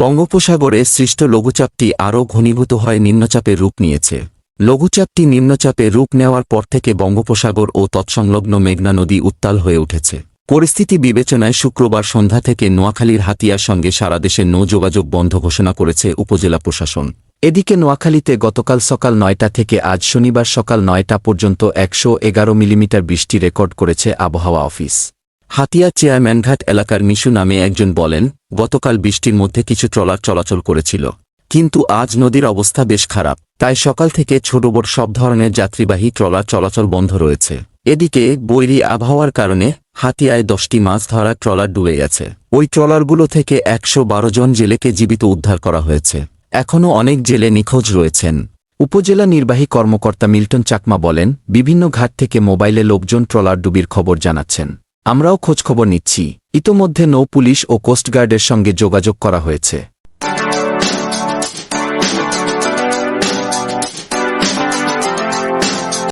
বঙ্গোপসাগরে সৃষ্ট লঘুচাপটি আরও ঘনীভূত হয় নিম্নচাপের রূপ নিয়েছে। লঘুচাপটি নিম্নচাপে রূপ নেওয়ার পর থেকে বঙ্গোপসাগর ও তৎসংলগ্ন মেঘনা নদী উত্তাল হয়ে উঠেছে। পরিস্থিতি বিবেচনায় শুক্রবার সন্ধ্যা থেকে নোয়াখালীর হাতিয়ার সঙ্গে সারা দেশে নৌ যোগাযোগ বন্ধ ঘোষণা করেছে উপজেলা প্রশাসন। এদিকে নোয়াখালীতে গতকাল সকাল নয়টা থেকে আজ শনিবার সকাল নয়টা পর্যন্ত একশো এগারো মিলিমিটার বৃষ্টি রেকর্ড করেছে আবহাওয়া অফিস। হাতিয়া চেয়ারম্যানঘাট এলাকার মিশু নামে একজন বলেন, গতকাল বৃষ্টির মধ্যে কিছু ট্রলার চলাচল করেছিল। কিন্তু আজ নদীর অবস্থা বেশ খারাপ। তাই সকাল থেকে ছোট বড় সব ধরনের যাত্রীবাহী ট্রলার চলাচল বন্ধ রয়েছে। এদিকে বৈরি আবহাওয়ার কারণে হাতিয়ায় দশটি মাছ ধরা ট্রলার ডুবে গেছে। ওই ট্রলারগুলো থেকে একশো বারো জন জেলেকে জীবিত উদ্ধার করা হয়েছে। এখনও অনেক জেলে নিখোঁজ রয়েছেন। উপজেলা নির্বাহী কর্মকর্তা মিল্টন চাকমা বলেন, বিভিন্ন ঘাট থেকে মোবাইলে লোকজন ট্রলার ডুবির খবর জানাচ্ছেন। আমরাও খোঁজখবর নিচ্ছি। ইতোমধ্যে নৌ পুলিশ ও কোস্টগার্ডের সঙ্গে যোগাযোগ করা হয়েছে।